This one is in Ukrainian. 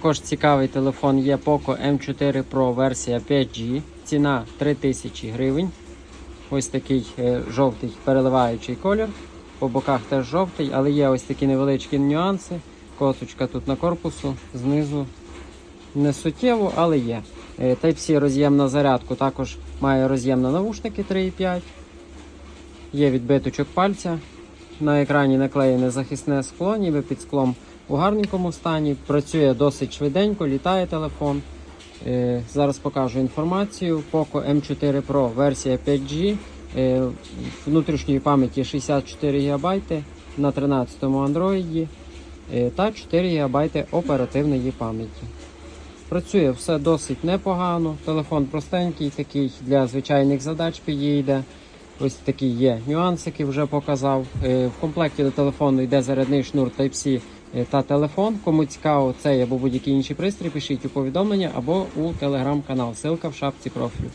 Також цікавий телефон є Poco M4 Pro версія 5G. Ціна 3000 гривень. Ось такий е, жовтий переливаючий колір. По боках теж жовтий, але є ось такі невеличкі нюанси. Косочка тут на корпусу, знизу не суттєво, але є. Е, Type-C роз'єм на зарядку, також має роз'єм на навушники 3,5. Є відбиточок пальця. На екрані наклеєне захисне скло, ніби під склом у гарненькому стані. Працює досить швиденько, літає телефон. Е, Зараз покажу інформацію. Poco M4 Pro версія 5G. е, Внутрішньої пам'яті 64 ГБ на 13 Android е, та 4 ГБ оперативної пам'яті. Працює все досить непогано. Телефон простенький, такий для звичайних задач підійде. Ось такі є нюансики, вже показав. Е, В комплекті до телефону йде зарядний шнур Type-C е, та телефон. Кому цікаво цей або будь-який інший пристрій, пишіть у повідомлення або у телеграм-канал. Силка в шапці профілю.